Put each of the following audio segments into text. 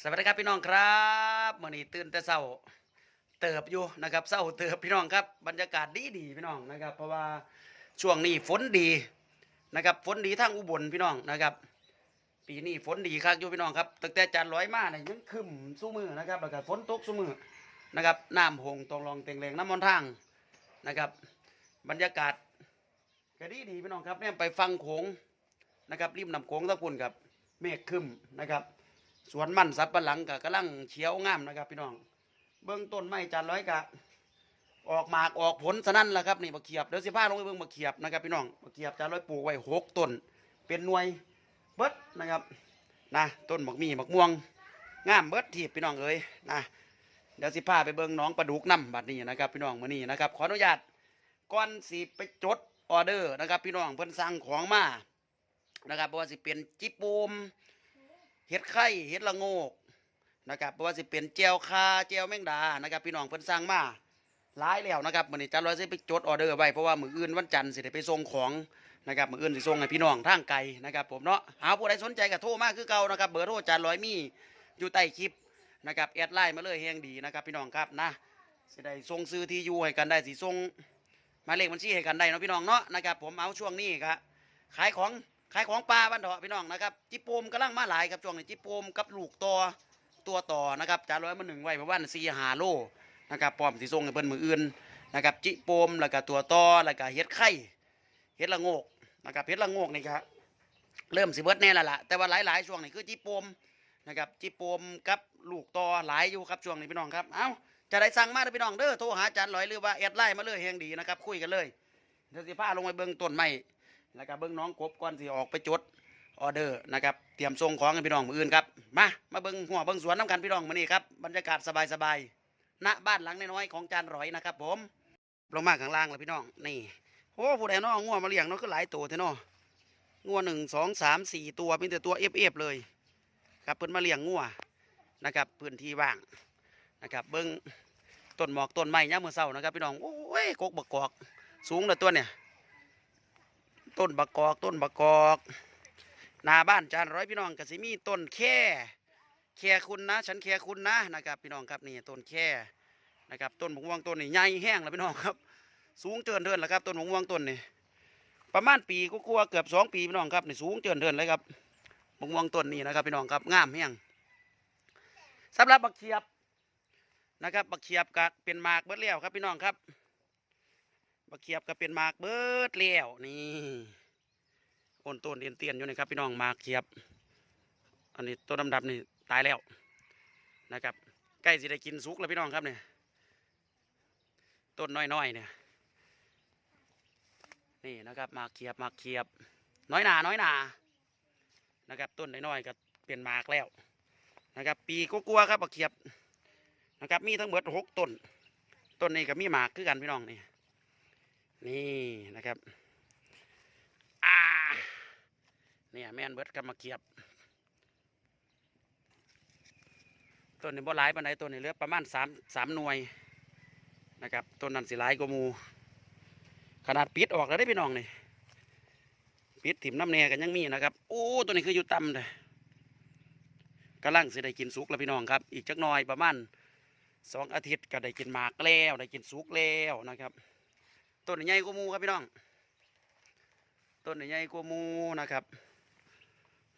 สวัสดีครับพี่น้องครับมื่อนี้ตื่นแต่เช้าเติบอยู่นะครับเช้าเติบพี่น้องครับบรรยากาศดีดีพี่น้องนะครับ เพราะว่าช่วงนี้ฝนดีนะครับฝนดีทั้งอุบลพี่น้องนะครับ ปีนี้ฝนดีคักอยู่พี่น้องครับตั้งแต่จานร้อยมาเนี่ยยังคึมสู้มือนะครับแล้วก็ฝนตกสู้มือนะครับน้ำหงตรงรองเต็งแรงน้ำมันทางนะครับ บรรยากาศก็ดีดีพี่น้องครับเนี่ยไปฟังโขงนะครับริมน้ำโขงตะกุนกับเมฆคึมนะครับ สวนมันสับปะหลังกับกำลังเขียวงามนะครับ พี่น้อง เบื้องต้นไม้จานร้อยกะ ออกหมากออกผลสนั่นแหละครับนี่บักเขียบเดี๋ยวสิพาลงไปเบิ่งบักเขียบนะครับพี่น้องบักเขียบจานร้อยปลูกไว้หกต้น เป็นหน่วยเบิดนะครับนะต้นบักมีบักม่วงงามเบิดทีบพี่น้องเอ้ยนะเดี๋ยวสิพาไปเบิ่งน้องปลาดุกน้ำบัดนี้นะครับ พี่น้องมื้อนี้นะครับขออนุญาตก่อนสิไปจดออเดอร์นะครับ พี่น้องเพิ่นสั่งของมานะครับเพราะว่าสิเป็นจิปูม เห็ดไข่เห็ดละโงกนะครับเพราะว่าสิเป็นเจียวคาเจียวแมงดานะครับ พี่น้องเพิ่นสั่งมาหลายแล้วนะครับมื้อนี้จันร้อยสิไปจดออเดอร์ไว้เพราะว่ามื้ออื่นวันจันทร์สิได้ไปส่งของนะครับมื้ออื่นสิส่งให้พี่น้องทางไกลนะครับ ผมเนาะหาผู้ใดสนใจก็โทรมาคือเก่านะครับเบอร์โทรจันร้อยมีอยู่ใต้คลิปนะครับแอดไลน์มาเลยแฮงดีนะครับ พี่น้องครับนะสิได้ส่งซื้อที่อยู่ให้กันได้สิส่งหมายเลขบัญชีให้กันได้เนาะพี่น้องเนาะนะครับผมเอาช่วงนี้ครับขายของ ขายของปลาบ้านเถาะพี่น้องนะครับจิโปมกำลังมาหลายครับช่วงนี้จิโปมกับลูกต่อตัวต่อนะครับจานร้อยมาหนึ่งไว้ประมาณสี่หาโลนะครับพร้อมสิส่งให้เพิ่นมืออื่นนะครับจิโปมแล้วก็ตัวต่อแล้วก็เฮ็ดไข่เฮ็ดละโงกนะครับเฮ็ดละโงกนี่ครับเริ่มสิเบิร์ดแน่ละละแต่ว่าหลายๆช่วงนี้คือจิโปมนะครับจิโปมกับลูกต่อหลายอยู่ครับช่วงนี้พี่น้องครับเอ้าจะได้สั่งมาเด้อพี่น้องเด้อโทรหาจานร้อยหรือว่าแอดไลน์มาเลยแฮงดีนะครับคุยกันเลยเดี๋ยวสิพาลงไปเบิ่งต้นไม้ แล้วก็เบิ้งน้องกบก่อนสิออกไปจดออเดอร์นะครับเตรียมส่งของให้พี่น้องมืออื่นครับมามาเบิ้งหัวเบิ้งสวนน้ำกันพี่น้องมื้อนี้ครับบรรยากาศสบายๆณบ้านหลังน้อยๆของจานร้อยนะครับ ผมลงมาข้างล่างแล้วพี่น้องนี่โอ้ผู้ใดน้องงัวมาเลี้ยงนาะคือหลายตัวเท่นาะงัวหนึ่งสองสามสี่ตัวมีแต่ตัวเอฟเอฟเลยครับเพิ่นมาเลี้ยงงัวนะครับพื้นที่ว่างนะครับเบิ้งต้นหมอกต้นไม้ย่ามมือเศร้านะครับพี่น้องโอ้ยกกบกกอกสูงเลยตัวเนี่ย ต้นบักกอก ต้นบักกอกหนาบ้านจานร้อยพี่น้องกสิมีต้นแค่แค่คุณนะ ฉันแค่คุณนะนะครับพี่น้องครับนี่ต้นแค่นะครับต้นมะม่วงต้นนี่ใหญ่แห้งแล้วพี่น้องครับ สูงเจินเทินแล้วครับต้นมะม่วงต้นนี่ประมาณปีก็กลัวเกือบสองปีพี่น้องครับนี่สูงเจินเทินเลยครับมะม่วงต้นนี่นะครับพี่น้องครับงามแห้งสำหรับบักเขียบนะครับบักเขียบก็เป็นหมากเบิดแล้วครับพี่น้องครับ บักเขียบก็เป็นหมากเบิดแล้วนี่โอนต้นเตียนเตียนอยู่นี่ครับพี่น้องหมากเขียบ อันนี้ต้นดำๆนี่ตายแล้วนะครับใกล้สิได้กินสุกแล้วพี่น้องครับเนี่ยต้นน้อยๆเนี่ยนี่นะครับหมากเขียบหมากเขียบ น้อยหนาน้อยหนานะครับ ต้นน้อยๆก็เป็นหมากแล้วนะครับ ปีก็กลัวครับบักเขียบนะครับ มีทั้งหมดหกต้นต้นนี้ก็มีหมากคือกันพี่น้องนี่ นี่นะครับอ่าเนี่ยแม่นเบิดกำมาเกียบต้นนี้บ่หลายปานใดต้นนี้เหลือประมาณสามสามหน่วยนะครับต้นนั้นสิหลายกว่ามูขนาดปิดออกแล้วได้พี่น้องนี่ปิดถิ่มน้ำแน่กันยังมีนะครับโอ้ตัวนี้คืออยู่ต่ำเลยกำลังสิได้กินสุกแล้วพี่น้องครับ อีกจักหน่อยประมาณสองอาทิตย์ก็ได้กินหมากแล้วได้กินสุกแล้วนะครับ ต้นใหญ่กว่ามูครับพี่น้อง ต้นใหญ่กว่ามูนะครับ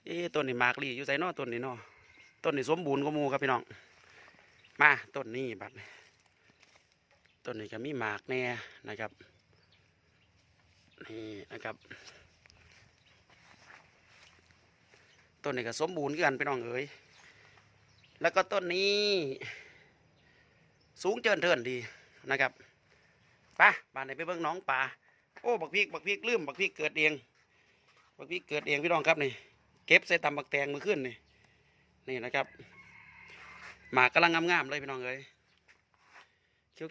เอ๊ต้นนี้หมากลีอยู่ใส่นอต้นนี้นอต้นนี้สมบูรณ์กว่ามูครับพี่น้อง มาต้นนี้บัดต้นนี้ก็มีหมากแน่นะครับนี่นะครับต้นนี้ก็สมบูรณ์กันพี่น้องเอ๋ยแล้วก็ต้นนี้ สูงเจินเทินดีนะครับ ไปบ้านไหนไปเบิ่งน้องป่าโอ้บักพริกบักพริกลืมบักพริกเกิดเองบักพริกเกิดเองพี่น้องครับนี่เก็บใส่ตำบักแตงมือขึ้นนี่นี่นะครับหมากกำลังงามๆเลยพี่น้องเอ้ย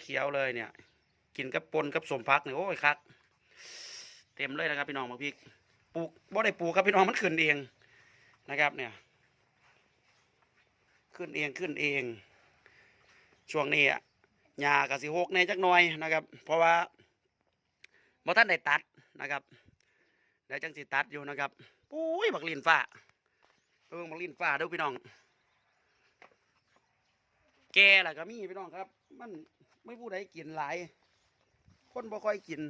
เขียวๆเลยเนี่ย กินกับปนกับสมพักนี่โอ้ยคักเต็มเลยนะครับพี่น้องบักพริกปลูกบ่ได้ปลูกครับพี่น้องมันขึ้นเองนะครับเนี่ย ขึ้นเองขึ้นเอง ช่วงนี้อะ หญ้ากับสิหกในจักหน่อยนะครับ เพราะว่าบ่ท่านได้ตัดนะครับเดี๋ยวจังสิตัดอยู่นะครับปุ้ยบักลินฟ้าเออบักลินฟ้าเด้อพี่น้อง แกล่ะก็มีพี่น้องครับ มันไม่ผู้ใดกินหลาย คนบ่ค่อยกิน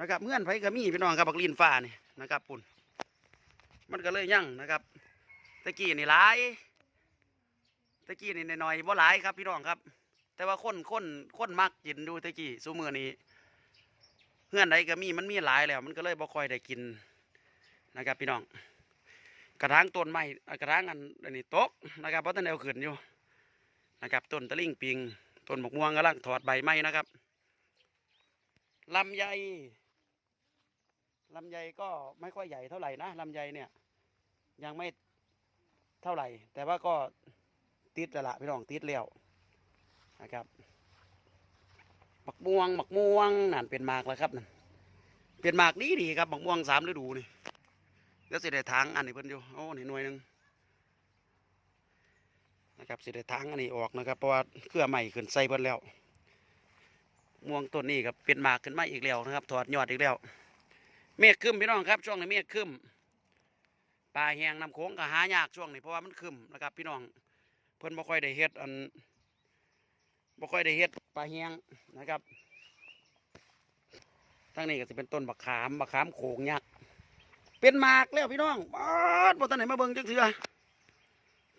นะครับเมื่อนไผก็มีพี่น้องครับบักลินฟ้านี่นะครับปุ่นมันก็เลยยั่งนะครับตะกี้นี่หลายตะกี้นี่น้อยๆบ่หลายครับพี่น้องครับ แต่ว่าคนคนคนมักกินดูตะกี้ซุมือนี้เพื่อนใดก็มีมันมีหลายแล้ว มันก็เลยบ่ค่อยได้กินนะครับพี่น้อง กระถางต้นไม้กระถางอันอันนี้ตกนะครับเพราะต้นแนวขึ้นอยู่นะครับต้นตะลิ่งปิงต้นบกม่วงกำลังถอดใบไม้นะครับลำไยลำไยก็ไม่ค่อยใหญ่เท่าไหร่นะลำไยเนี่ย ยังไม่เท่าไหร่ แต่ว่าก็ติดล้วละพี่น้องติดแล้ว นะครับบักม่วงบักม่วงนั่นเป็นหมากแล้วครับนั่นเป็นหมากดีดีครับบักม่วงสามฤดูนี่เดี๋ยวสิได้ทางอันนี้เพิ่นอยู่โอ้นี่หน่วยหนึ่งนะครับสิได้ทางอันนี้ออกนะครับเพราะว่าเครือใหม่ขึ้นใส่เพิ่นแล้วม่วงต้นนี้ครับเป็นหมากขึ้นมาอีกแล้วนะครับ ถอดยอดอีกแล้ว เมฆครึ้มพี่น้องครับ ช่วงนี้เมฆครึ้มปลาแหงน้ำโขงก็หายากช่วงนี้เพราะว่ามันครึ้มนะครับ พี่น้องเพิ่นบ่ค่อยได้เฮ็ดอัน บ่ค่อยได้เฮ็ดปลาแห้งนะครับทั้งนี้ก็จะเป็นต้นบักขามบักขามโขงยักษ์เป็นหมากแล้วพี่น้องปาดบ่ทันไหนมาเบิ่งจักเทื่อ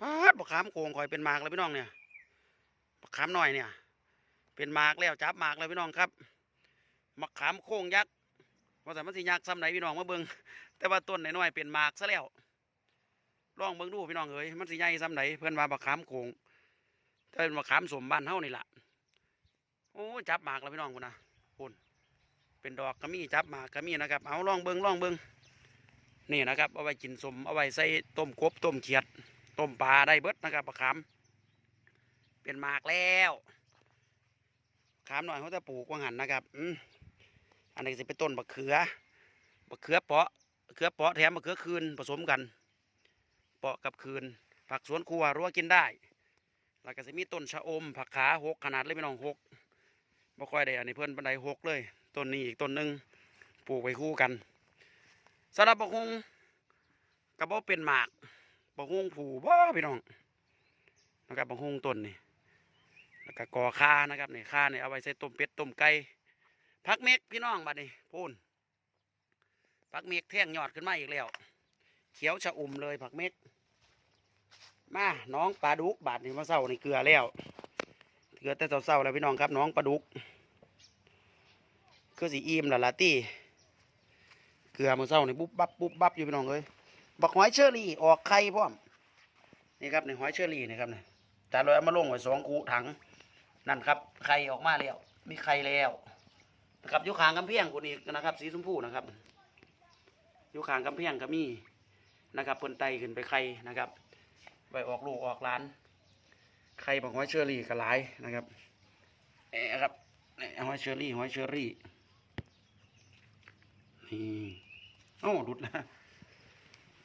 ปาดบักขามโกงข่อยเป็นหมากแล้วพี่น้องเนี่ยบักขามหน้อยเนี่ย เป็นหมากแล้วจับหมากแล้วพี่น้องครับมะขามโค้งยักษ์ว่าแต่มันสิยักษ์ซ้ำไหนพี่น้องมาเบิ่งแต่ว่าต้นน้อยๆเป็นหมากซะแล้วลองเบิ่งดูพี่น้องเอ้ยมันสิใหญ่ซ้ำไหนเพิ่อนว่าบักขามโค้ง แต่เป็นบักขามสมบ้านเฮานี่ล่ะโอ้จับหมากแล้วพี่น้องพุ่นนะพุ่นเป็นดอกก็มีจับหมากก็มีนะครับ เอาล่องเบิงล่องเบิงนี่นะครับ เอาไว้กินสมเอาไว้ใส่ต้มกบต้มเขียด ต้มปลาได้เบิดนะครับปลาขาม เป็นหมากแล้วขามหน่อยเขาจะปลูกว่างหันนะครับอืมอันนี้จะเป็นต้นบักเขือบักเขือเปาะเขือเปาะแถมบักเขือคืนผสมกัน เปาะกับคืน ผักสวนครัวรั้วกินได้ แล้วก็จะมีต้นชะอม ผักขาหกขนาดเลยพี่น้องหกบ่ค่อยได้อันนี้เพื่อนบันไดหกเลยต้นนี้อีกต้นหนึ่งปลูกไว้คู่กันสำหรับบกฮงกระบอกเป็นหมากบกฮงผูบ่พี่น้องนะครับบกฮงต้นนี่แล้วก็กอคานะครับนี่คาเนี่ยเอาไว้ใส่ต้มเป็ดต้มไก่พักเมกพี่น้องบัดนี้พูนพักเมกแท่งยอดขึ้นมาอีกแล้ว เขียวชะอุ่มเลยผักเมก มาน้องปลาดุกบาดนี่มาเศร้านี่เกลือแล้วเกลือแต่เศร้าๆแล้วพี่น้องครับ น้องปลาดุกคือสีอิ่มละละตี้เกลือมือเศร้านี่ปุ๊บบับปุ๊บบับอยู่พี่น้องเอ้ยบักหอยเชอรี่ออกไข่พร้อมนี่ครับในหอยเชอรี่นี่ครับนี่จานลอยเอามาลงไว้สองคูถังนั่นครับไข่ออกมาแล้วมีไข่แล้วนะครับยุคางกำแพงคนอีกนะครับ สีชมพูนะครับยุคางกำแพงก็มีนะครับเพิ่นไตขึ้นไปไข่นะครับ ไปออกลูกออกหล้านไข่บักหอยเชอรี่ก็หลายนะครับเอ๊ะครับนี่หอยเชอรี่หอยเชอรี่นี่โอ้ดุดนะ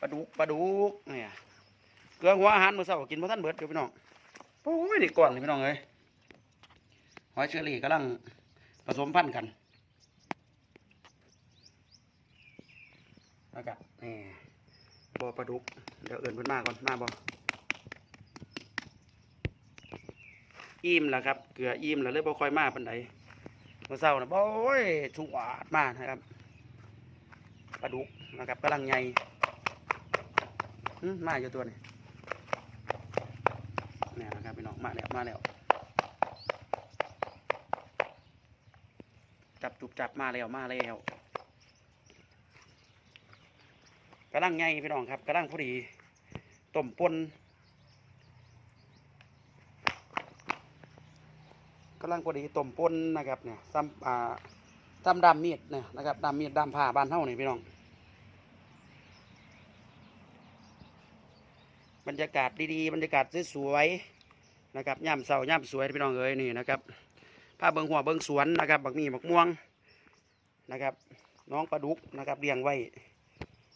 ปลาดุกปลาดุกเนี่ยเกลือหัวอาหารมื้อเช้ากินบ่ทันเบิดอยู่พี่น้องโอ้ยนี่ก่อนนี่พี่น้องเอ้ยหอยเชอรี่กำลังผสมพันธุ์กันนะครับนี่บ่อปลาดุก เดี๋ยวเอื่นเพิ่นมาก่อนมาบ่ อิ่มแล้วครับ เกลืออิ่มแล้วเลยบ่ค่อยมาปานใดมื้อเช้านะบ่โอ้ยชุกอาดมานะครับปลาดุกนะครับกำลังใหญ่มาอยู่ตัวนี้เนี่ยนะครับพี่น้องมาแล้วมาแล้ว จับจุบจับมาแล้วมาแล้วกำลังใหญ่พี่น้องครับกำลังพอดีต้มปน กำลังพอดีต้มปนนะครับเนี่ยซ้ำอ่าทำดามมีดเนี่ยนะครับดามมีดดามผ้าบ้านเท่านี่พี่น้อง บรรยากาศดีๆบรรยากาศสวยๆนะครับย่ำเสาย่ำสวยพี่น้องเอ้ยนี่นะครับผ้าเบิงหัวเบิงสวนนะครับบักมีบักม่วงนะครับ น้องปลาดุกนะครับเลี้ยงไว้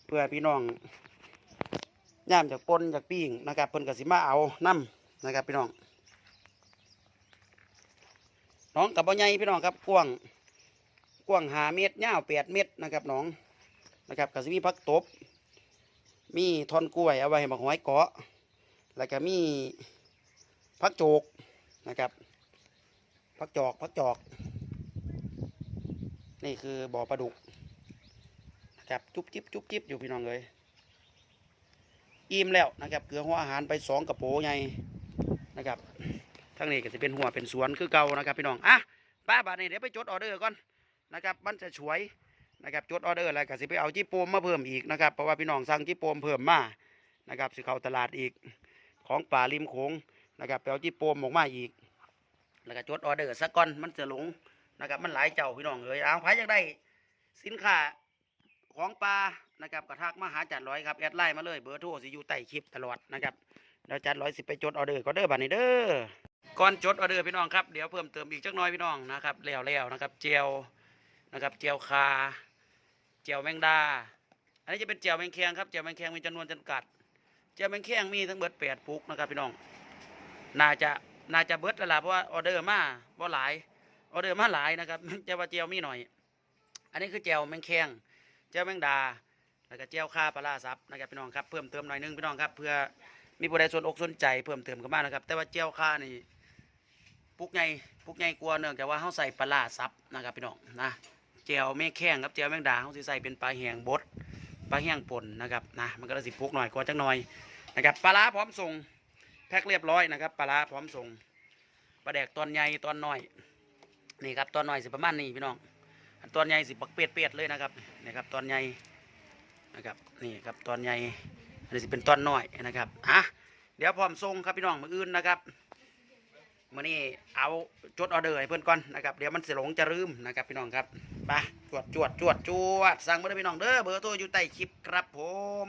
เพื่อพี่น้องย่ำจากปนจากปิ้งนะครับเพิ่นกสิมาเอาน้ำนะครับพี่น้อง น้องกับบ่ใหญ่พี่น้องครับกว้างกว้างหาเมตรยาวแปดเมตรนะครับน้องนะครับก็จะมีพักตบ มีท่อนกล้วยเอาไว้ให้บักหอยเกาะ แล้วก็มีพักโจกนะครับพักจอกพักจอก นี่คือบ่อปลาดุกนะครับจุ๊บจิ๊บจุ๊บจิ๊บอยู่พี่น้องเลยอิ่มแล้วนะครับเกลือหัวอาหารไปสองกระโปงใหญ่นะครับ ทั้งนี้ก็จะเป็นหัวเป็นสวนคือเก่านะครับพี่น้องอะป้าบาทนี้เดี๋ยวไปจดออเดอร์ก่อนนะครับมันจะช่วยนะครับจดออเดอร์อะไรก็สิไปเอาจีโปมมาเพิ่มอีกนะครับเพราะว่าพี่น้องสั่งจีโปมเพิ่มมานะครับสิเข้าตลาดอีกของป่าริมโขงนะครับไปเอาจีโปมออกมาอีก แล้วก็จดออเดอร์สักก่อนมันจะหลงนะครับมันหลายเจ้าพี่น้องเอ้ยเอาใครอยากได้สินค้าของปลานะครับกระทักมาหาจัดร้อยครับแอดไลน์มาเลยเบอร์โทรสิอยู่ใต้คลิปตลอดนะครับเดี๋ยวจัดร้อยสิไปจดออเดอร์ก็เด้อบัดนี้เด้อ ก่อนจดออเดอร์พี่น้องครับเดี๋ยวเพิ่มเติมอีกจักน้อยพี่น้องนะครับแล้วแล้วนะครับเจียวนะครับเจียวคาเจียวแมงดา อันนี้จะเป็นเจียวแมงแคงครับเจียวแมงแคงมีจำนวนจำกัดเจียวแมงแคงมีทั้งเบิดแปดปุกนะครับพี่น้องน่าจะน่าจะเบิดแล้วล่ะเพราะว่าออเดอร์มาบ่หลายออเดอร์มาหลายนะครับจะว่าเจียวมีหน่อย อันนี้คือเจียวแมงแคงเจียวแมงดาแล้วก็เจียวข้าปลาซับนะครับพี่น้องครับเพิ่มเติมหน่อยนึงพี่น้องครับเพื่อมีผู้ใดสนอกสนใจเพิ่มเติมเข้ามานะครับ แต่ว่าเจียวข้านี่ ปุกใหญ่ปุกใหญ่กลัวเนื่องจากว่าเขาใส่ปลาร้าซับนะครับพี่น้องนะเจียวแมงแคงครับเจียวแมงดาเขาสิใส่เป็นปลาแห้งบดปลาแห้งป่นนะครับนะมันก็เลยสิปุกหน่อยกว่าจักหน่อยนะครับปลาร้าพร้อมส่งแพ็คเรียบร้อยนะครับปลาร้าพร้อมส่งปลาแดกตอนใหญ่ตอนน้อยนี่ครับตอนน้อยสิประมาณนี้พี่น้องตอนใหญ่สิบักเปียดเปียดๆเลยนะครับนี่ครับตอนใหญ่นะครับนี่ครับตอนใหญ่อันนี้สิเป็นตอนน้อยนะครับอะเดี๋ยวพร้อมส่งครับพี่น้องมืออื่นนะครับ มื่อนี้เอาจดออเดอร์ให้เพื่อนก่อนนะครับเดี๋ยวมันเสียหลงจะลืมนะครับพี่น้องครับไปจวดจวดจวดจวดสั่งมาเลยพี่น้องเด้อเบอร์โทรอยู่ใต้คลิปครับผม